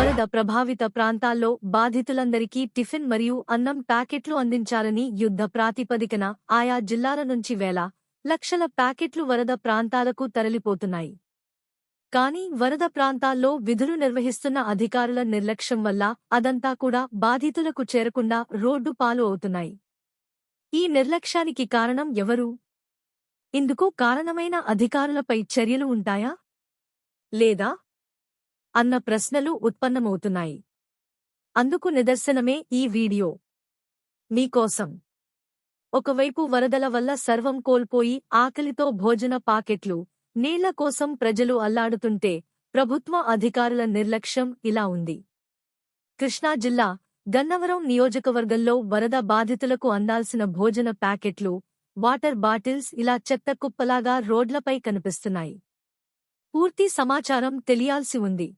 వరద ప్రభావిత ప్రాంతాల్లో బాధితులందరికీ టిఫిన్ మరియు అన్నం ప్యాకెట్లు అందించాలని యుద్ధ ప్రాతిపదికన ఆయా జిల్లాల నుంచి వేల లక్షల ప్యాకెట్లు వరద ప్రాంతాలకు తరలిపోతున్నాయి. కానీ వరద ప్రాంతాల్లో విధులు నిర్వహిస్తున్న అధికారుల నిర్లక్ష్యం వల్ల అదంతా కూడా బాధితులకు చేరకుండా రోడ్డు పాలు అవుతున్నాయి. ఈ నిర్లక్ష్యానికి కారణం ఎవరు? ఇందుకు కారణమైన అధికారులపై చర్యలు ఉంటాయా? లేదా అన్న ప్రశ్నలు ఉత్పన్నమవుతున్నాయి. అందుకు నిదర్శనమే ఈ వీడియో. మీకోసం ఒకవైపు వరదల వల్ల సర్వం కోల్పోయి ఆకలితో భోజన పాకెట్లు నీళ్ళ కోసం ప్రజలు అల్లాడుతుంటే ప్రభుత్వ అధికారుల నిర్లక్ష్యం ఇలా ఉంది. కృష్ణా జిల్లా గన్నవరం నియోజకవర్గంలో వరద బాధితులకు అందాల్సిన భోజన ప్యాకెట్లు వాటర్ బాటిల్స్ ఇలా చెత్త కుప్పలాగా రోడ్లపై కనిపిస్తున్నాయి. పూర్తి సమాచారం తెలియాల్సి ఉంది.